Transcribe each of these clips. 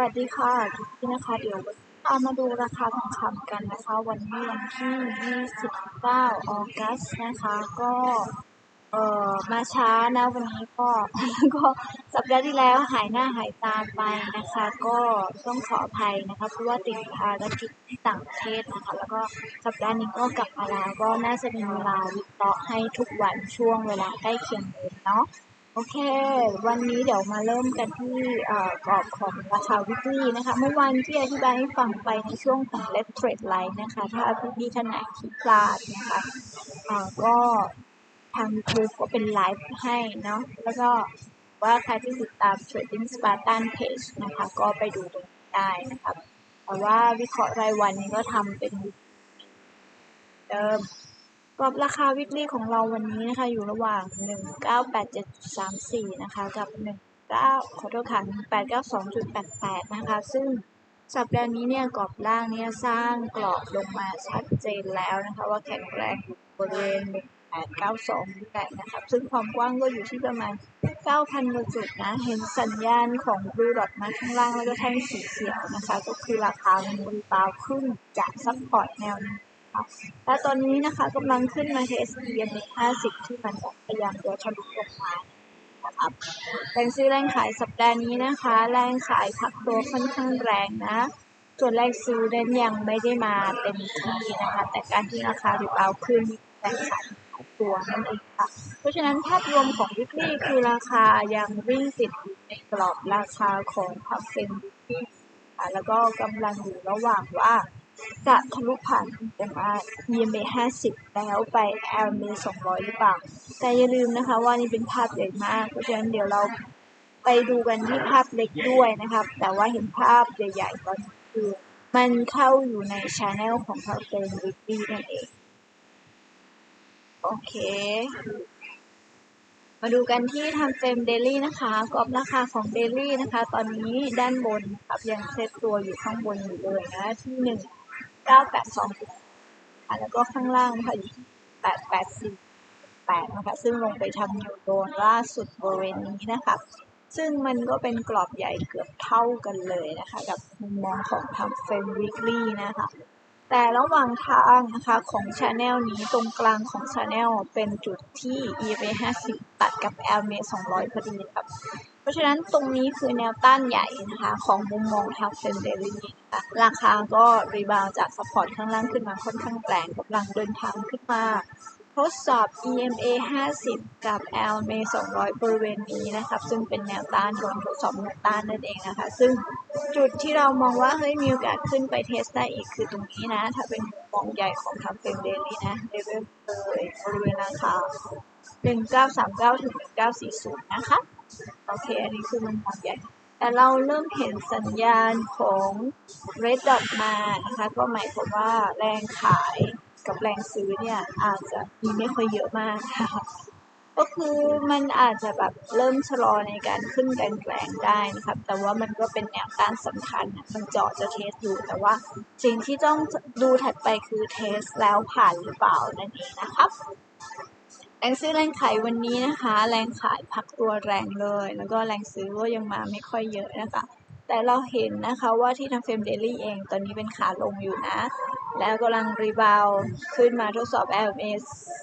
วัสดีค่ะทุกท่นะคะ เดี๋ยวเอามาดูราคาทองคำกันนะคะ วันนี้วันที่ 29 ออกัสนะคะ ก็ เอ่อ มาช้านะวันนี้ก็ ก็สัปดาห์ที่แล้วหายหน้าหายตาไปนะคะ ก็ต้องขออภัยนะคะ เพราะว่าติดภารกิจที่ต่างประเทศนะคะ แล้วก็สัปดาห์นี้ก็กลับมาแล้ว ก็น่าจะมีเวลาวิเคราะห์ให้ทุกวันช่วงเวลาใกล้เคียงกันเนาะ โอเค วันนี้เดี๋ยวมาเริ่มกันที่กรอบของราคาวิกฤตนะคะ เมื่อวานที่อธิบายให้ฟังไปในช่วงของ Let's Trade Line นะคะ ถ้าพี่ท่านไหนที่พลาดนะคะก็ทาง YouTube ก็เป็นไลฟ์ให้เนาะ แล้วก็ว่าใครที่ติดตาม Trading Spartan Page นะคะ ก็ไปดูตรงนี้ได้นะคะแต่ว่าวิเคราะห์รายวันนี้ก็ทำเป็นเดิม กรอบราคาวิกฤตของเราวันนี้นะคะ อยู่ระหว่าง 198734 นะคะ กับ 19 ขอโทษค่ะ 1892.88 นะคะ ซึ่งสัปดาห์นี้เนี่ยกรอบล่างเนี่ยสร้างกรอบลงมาชัดเจนแล้วนะคะ ว่าแข็งแรงอยู่บริเวณ 1892.8 นะนะคะซึ่งความกว้างก็อยู่ที่ประมาณ 9,000กว่าจุดนะ เห็นสัญญาณของ Blue Dot มาข้างล่างแล้วก็แท่งสีเขียวนะคะ ก็คือราคามันบนตาวขึ้นจากซัพพอร์ตแนวนี้ และตอนนี้นะคะกำลังขึ้นมา TSE ใน50 ที่มันพยายามจะทะลุลงมานะครับแรงซื้อแรงขายสัปดาห์นี้นะคะ แรงขายพักตัวค่อนข้างแรงนะ ส่วนแรงซื้อเน้นยังไม่ได้มาเต็มที่นะคะ แต่การที่ราคาริบเอาขึ้นแรงขายตัวนั่นเองค่ะ เพราะฉะนั้นภาพรวมของวิกฤตคือราคายังวิ่งติดอยู่ในกรอบราคาของพับเซนวิกฤตค่ะแล้วก็กำลังอยู่ระหว่างว่า จะทะลุผ่าน EMA EMA 50 แล้วไป LMA 200 หรือเปล่า แต่อย่าลืมนะคะว่านี่เป็นภาพใหญ่มาก เพราะฉะนั้นเดี๋ยวเราไปดูกันที่ภาพเล็กด้วยนะครับ แต่ว่าเห็นภาพใหญ่ๆตอนคือมันเข้าอยู่ในช anel ของทาเฟรมวิกกี้นั่นเอง โอเค มาดูกันที่ทำเฟรมเดลี่นะคะกรอบราคาของเดลี่นะคะ ตอนนี้ด้านบนครับยังเซตตัวอยู่ข้างบนอยู่เลยนะที่หนึ่ง เก้าแปดสองแล้วก็ข้างล่างนะคะอยู่ที่แปดแปดสี่แปดนะคะซึ่งลงไปทำนิวโดนล่าสุดบริเวณนี้นะคะ ซึ่งมันก็เป็นกรอบใหญ่เกือบเท่ากันเลยนะคะ กับมุมมองของทำเฟรมวิกฤตนะคะแต่ระหว่างทางนะคะของช anel นี้ตรงกลางของช anel เป็นจุดที่ EMA 50ตัดกับ LM 200 พอดีครับ เพราะฉะนั้นตรงนี้คือแนวต้านใหญ่นะคะ ของมุมมองทางเฟรมเดลี่ะคะราคาก็รีบาวจากซัพพอร์ตข้างล่างขึ้นมาค่อนข้างแรงกำลังเดินทางขึ้นมาทดสอบ EMA 50 กับ LMA 200 บริเวณนี้นะครับ ซึ่งเป็นแนวต้านโดนทดสอบแนวต้านนั่นเองนะคะ ซึ่งจุดที่เรามองว่า เฮ้ยมีโอกาสขึ้นไปเทสได้อีกคือตรงนี้นะ ถ้าเป็นมุมมองใหญ่ของทางเฟรมเดลี่นะเลเวลเลยบริเวณราคา 1939 ถึง 1940 นะคะ โอเค อันนี้คือมันมองใหญ่ แต่เราเริ่มเห็นสัญญาณของ Red Dot มานะคะ ก็หมายความว่าแรงขายกับแรงซื้อเนี่ยอาจจะมีไม่ค่อยเยอะมากนะคะก็คือมันอาจจะแบบเริ่มชะลอในการขึ้นแรงๆได้นะครับ แต่ว่ามันก็เป็นแนวต้านสำคัญมันเจาะจะเทสอยู่แต่ว่า สิ่งที่ต้องดูถัดไปคือเทสแล้วผ่านหรือเปล่านั่นเองนะครับ แรงซื้อแรงขายวันนี้นะคะ แรงขายพักตัวแรงเลย แล้วก็แรงซื้อก็ยังมาไม่ค่อยเยอะนะคะ แต่เราเห็นนะคะว่าที่ทางเฟรมเดลี่เองตอนนี้เป็นขาลงอยู่นะ แล้วกำลังรีบาวขึ้นมาทดสอบ LMA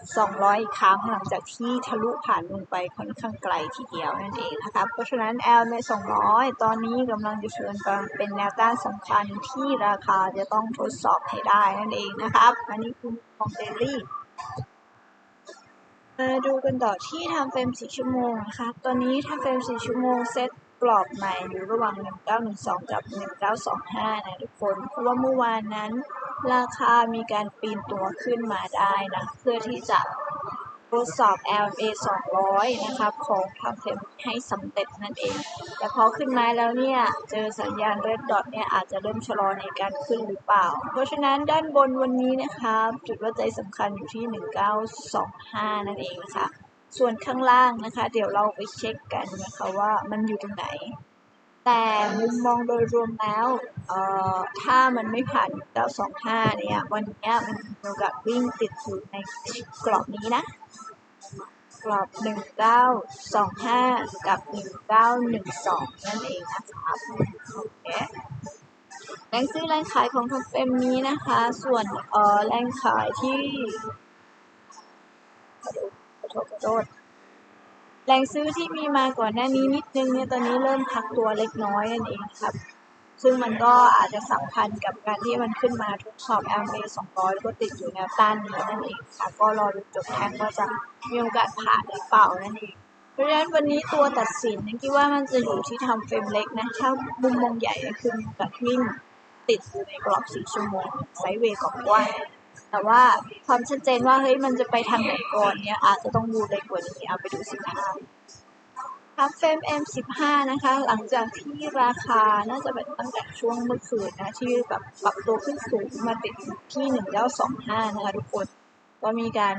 200 อีกครั้งหลังจากที่ทะลุผ่านลงไปค่อนข้างไกลทีเดียวนั่นเองนะคะเพราะฉะนั้น LMA 200 ตอนนี้กำลังจะเชิญเป็นแนวต้านสำคัญที่ราคาจะต้องทดสอบให้ได้นั่นเองนะครับอันนี้คือของเดลี่ มาดูกันต่อที่ทำเฟรม4ชั่วโมงนะคะตอนนี้ทำเฟรม4ชั่วโมงเซตกรอบใหม่อยู่ระหว่าง 1912 กับ 1925 นะทุกคน เพราะว่าเมื่อวานนั้น ราคามีการปีนตัวขึ้นมาได้นะ เพื่อที่จะ ทดสอบ LMA 200 นะครับ ของทางเฟรมให้สำเร็จนั่นเอง แต่พอขึ้นมาแล้วเนี่ย เจอสัญญาณ Red Dot เนี่ย อาจจะเริ่มชะลอในการขึ้นหรือเปล่า เพราะฉะนั้นด้านบนวันนี้นะคะจุดวัดใจสำคัญอยู่ที่ 1925 นั่นเองนะคะ ส่วนข้างล่างนะคะ เดี๋ยวเราไปเช็คกันนะคะว่ามันอยู่ตรงไหนแต่มุมมองโดยรวมแล้ว เอ่อ ถ้ามันไม่ผ่าน 925 เนี่ย วันนี้มันมีโอกาสวิ่งติดอยู่ในกรอบนี้นะ กรอบ 1925 กับ 1912 นั่นเองนะคะโอเคแรงซื้อแรงขายของทองเฟมนี้นะคะ ส่วนเอ่อแรงขายที่ดูขอโทษขอโทษแรงซื้อที่มีมาก่อนหน้านี้นิดนึงเนี่ยตอนนี้เริ่มพักตัวเล็กน้อยนั่นเองครับ ซึ่งมันก็อาจจะสัมพันธ์กับการที่มันขึ้นมาทดสอบ LMA 200แล้วก็ติดอยู่แนวต้านนี้นั่นเองค่ะ ก็รอดูจบแทงว่าจะมีโอกาสผ่านหรือเปล่านั่นเองเพราะฉะนั้นวันนี้ตัวตัดสินนันคิดว่ามันจะอยู่ที่ทำเฟรมเล็กนะ ถ้ามุมมองใหญ่ก็คือกับวิ่งติดอยู่ในกรอบ4ชั่วโมงไซเวย์กรอบกว้างแต่ว่าความชัดเจนว่าเฮ้ยมันจะไปทางไหนก่อนเนี่ยอาจจะต้องดูเล็กว่านี้เอาไปดูสิค่ะครับเฟรม M15 นะคะ หลังจากที่ราคาน่าจะเป็นตั้งแต่ช่วงเมื่อคืนนะ ที่แบบปรับตัวขึ้นสูงมาติดที่ 1925 นะคะทุกคน ก็มีการ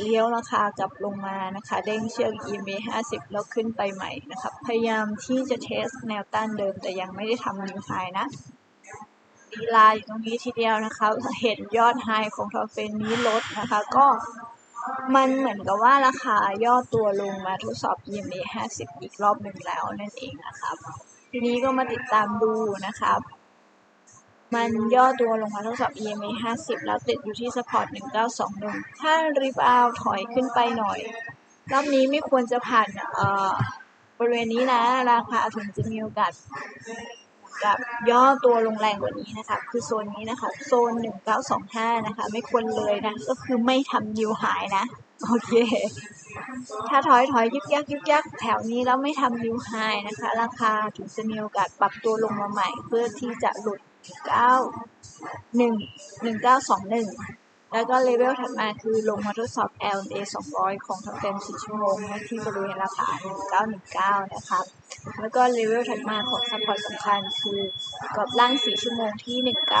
เลี้ยวราคากลับลงมานะคะ เด้งเชือก EMA 50 แล้วขึ้นไปใหม่นะครับพยายามที่จะเทสแนวต้านเดิมแต่ยังไม่ได้ทำนิวไฮนะลีลาอยู่ตรงนี้ทีเดียวนะคะ เห็นยอดไฮของทอเฟนนี้ลดนะคะ ก็ มันเหมือนกับว่าราคาย่อตัวลงมาทดสอบ EMA 50 อีกรอบหนึ่งแล้วนั่นเองนะครับ ทีนี้ก็มาติดตามดูนะครับ มันย่อตัวลงมาทดสอบ EMA 50 แล้วติดอยู่ที่ support 1921 ถ้ารีบาวถอยขึ้นไปหน่อย รอบนี้ไม่ควรจะผ่านเอ่อบริเวณนี้นะ ราคาถึงจะมีโอกาส กับย่อตัวลงแรงกว่านี้นะคะ คือโซนนี้นะคะ โซน 1925 นะคะ ไม่ควรเลยนะ ก็คือไม่ทำยิวหายนะ โอเค ถ้าถอยถอยยึกยักยึกยักแถวนี้แล้วไม่ทำยิวไฮนะคะ ราคาถึงจะมีโอกาสปรับตัวลงมาใหม่ เพื่อที่จะหลุด 9 1 1921 แล้วก็เลเวลถัดมาคือลงมาทดสอบ LA 200 ของทางเฟรม4ชั่วโมงที่บริเวณราคา1919 นะครับ แล้วก็เลเวลถัดมาของซัพพอร์ตสำคัญคือกรอบล่าง 4 ชั่วโมงที่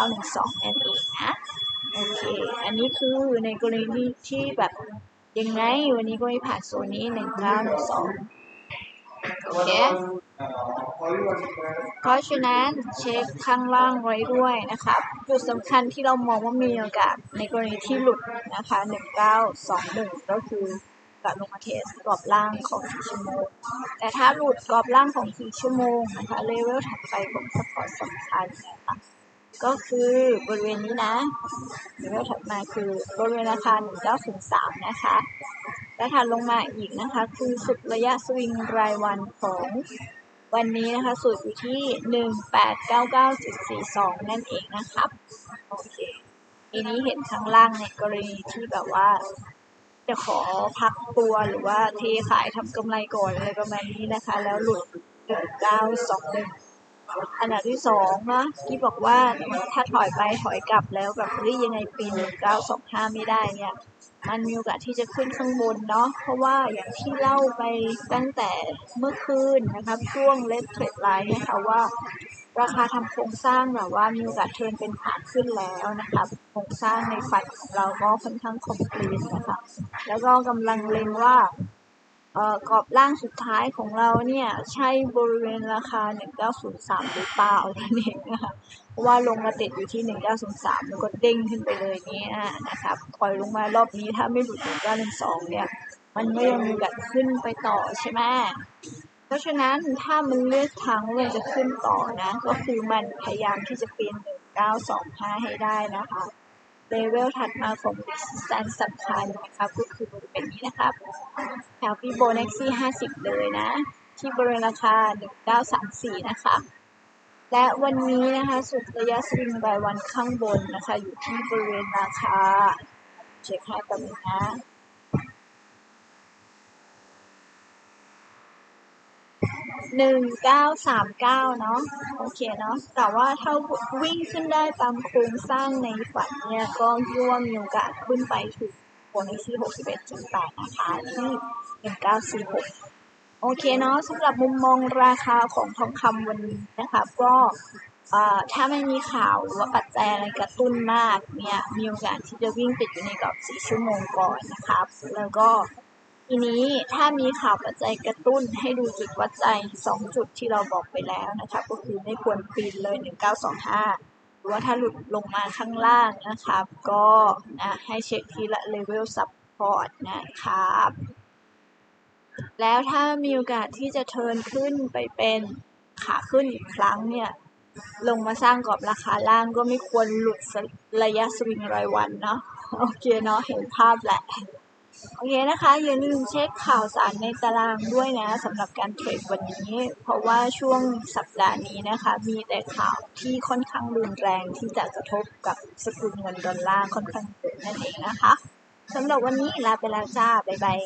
1912นั่นเองนะ โอเค อันนี้คือในกรณีที่แบบยังไงวันนี้ก็ไม่ผ่านโซนนี้ 1912โอ เค เพราะฉะนั้นเช็คข้างล่างไว้ด้วยนะครับจุดสำคัญที่เรามองว่ามีโอกาสในกรณีที่หลุดนะคะ 1921 ก็คือกับลงมาเทสกรอบล่างของ4ชั่วโมง แต่ถ้าหลุดกรอบล่างของ4ชั่วโมงนะคะเลเวลถัดไปของสปอร์ตสำคัญนะคะก็คือบริเวณนี้นะเลเวลถัดมาคือบริเวณราคา1903 นะคะ และถัดลงมาอีกนะคะ คือสุดระยะสวิงรายวันของวันนี้นะคะสุดอยู่ที่ 1899.42 นั่นเองนะครับโอเคทีนี้เห็นข้างล่างในกรณีที่แบบว่า จะขอพักตัวหรือว่าเทขายทำกำไรก่อนอะไรประมาณนี้นะคะ แล้วหลุด 1921 อันดับที่สองนะที่บอกว่าถ้าถอยไปถอยกลับแล้วแบบเฮ้ยยังไงปี 1925 ไม่ได้เนี่ย มันมีโอกาสที่จะขึ้นข้างบนเนาะ เพราะว่าอย่างที่เล่าไปตั้งแต่เมื่อคืนนะครับช่วงเลทเทรดไลน์นะคะว่า ราคาทำโครงสร้างแบบว่ามีโอกาสเทินเป็นขาขึ้นแล้วนะคะโครงสร้างในฝันของเราก็ค่อนข้างคอมพลีทนะคะ แล้วก็กำลังเล็งว่า กรอบล่างสุดท้ายของเราเนี่ยใช่บริเวณราคา 1903 หรือเปล่านั่นเองนะคะเพราะว่าลงมาติดอยู่ที่ 1903 แล้วก็เด้งขึ้นไปเลยนี้นะครับปล่อยลงมารอบนี้ถ้าไม่หลุด 1912 เนี่ย มันไม่ยังมีโอกาสขึ้นไปต่อใช่ไหมเพราะฉะนั้นถ้ามันเลือกทางว่ามันจะขึ้นต่อนะ ก็คือมันพยายามที่จะปีน1925 ให้ได้นะคะ เลเวลถัดมาของ resistance สำคัญนะครับก็คือบริเวณนี้นะครับ แถวพี่โบนักซี่50 เลยนะ ที่บริเวณราคา 1934 นะคะและวันนี้นะคะสุดระยะสวิงรายวันข้างบนนะคะ อยู่ที่บริเวณราคาเช็คให้กันนะ หนึ่งเก้าสามเก้าเนาะโอเคเนาะแต่ว่าถ้าวิ่งขึ้นได้ตามโครงสร้างในฝันเนี่ยก็ยั่วามีโอกาสขึ้นไปถึงโคนที่หกสิบเอ็ดจุดแปดนะคะที่หนึ่งเก้าสี่หกโอเคเนาะสำหรับมุมมองราคาของทองคำวันนี้นะคะก็ถ้าไม่มีข่าวหรือว่าปัจจัยอะไรกระตุ้นมากเนี่ยมีโอกาสที่จะวิ่งติดอยู่ในกรอบสี่ชั่วโมงก่อนนะครับแล้วก็ ทีนี้ถ้ามีข่าวปัจจัยกระตุ้นให้ดูจุดวัดใจสองจุดที่เราบอกไปแล้วนะครับก็คือไม่ควรปีนเลย 1925 หรือว่าถ้าหลุดลงมาข้างล่างนะครับ ก็นะให้เช็คทีละเลเวลซัพพอร์ตนะครับ แล้วถ้ามีโอกาสที่จะเทินขึ้นไปเป็นขาขึ้นอีกครั้งเนี่ยลงมาสร้างกรอบราคาล่างก็ไม่ควรหลุดระยะสวิงรายวันเนาะโอเคเนาะเห็นภาพแหละ โอเคนะคะ อย่าลืมเช็คข่าวสารในตารางด้วยนะสำหรับการเทรดวันนี้ เพราะว่าช่วงสัปดาห์นี้นะคะ มีแต่ข่าวที่ค่อนข้างรุนแรงที่จะกระทบกับสกุลเงินดอลลาร์ค่อนข้างเยอะนั่นเองนะคะสำหรับวันนี้ลาไปแล้วจ้า บ๊ายบาย